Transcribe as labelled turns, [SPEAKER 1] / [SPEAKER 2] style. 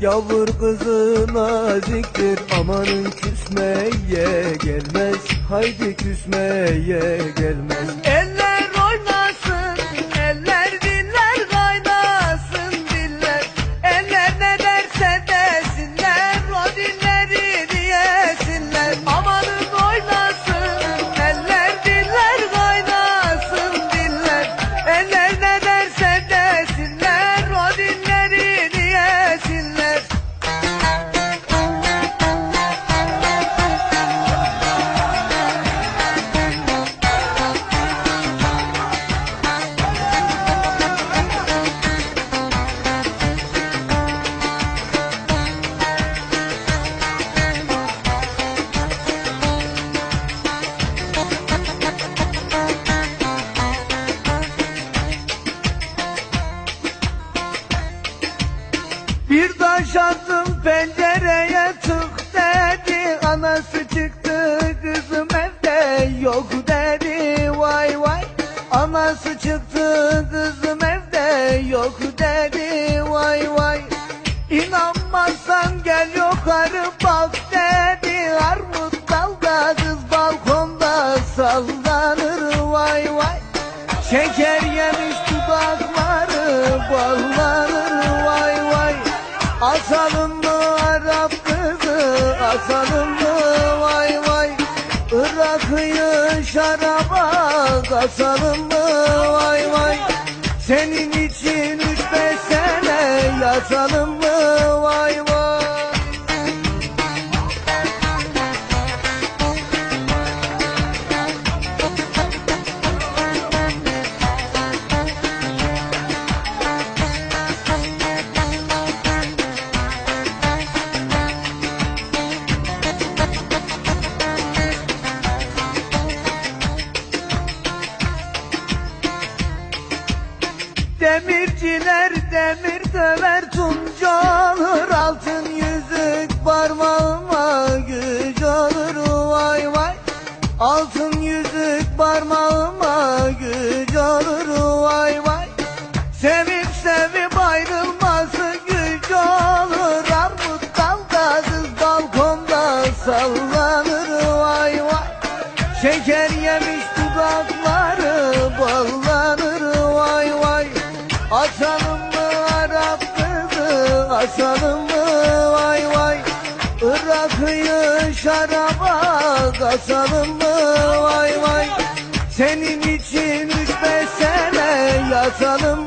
[SPEAKER 1] Yavur kızı naziktir Amanın küsmeye gelmez. Haydi küsmeye gelmez taş attım pencereye tık dedi. Anası çıktı kızım evde yok dedi. Vay vay. Anası çıktı kızım evde yok dedi Asalım mı Arap kızı? Asalım mı? Vay vay. Irak'ıyı şaraba. Kasalım mı? Vay vay. Senin için üç beş sene. Yatalım mı Demirciler demir döver tunca alır Altın yüzük parmağıma güç olur. Vay vay Altın yüzük parmağıma Açalım mı Arap kızı? Açalım mı? Vay vay. Irak'ıyı şaraba. Kasalım mı? Vay vay. Senin için üç beş sene. Yatalım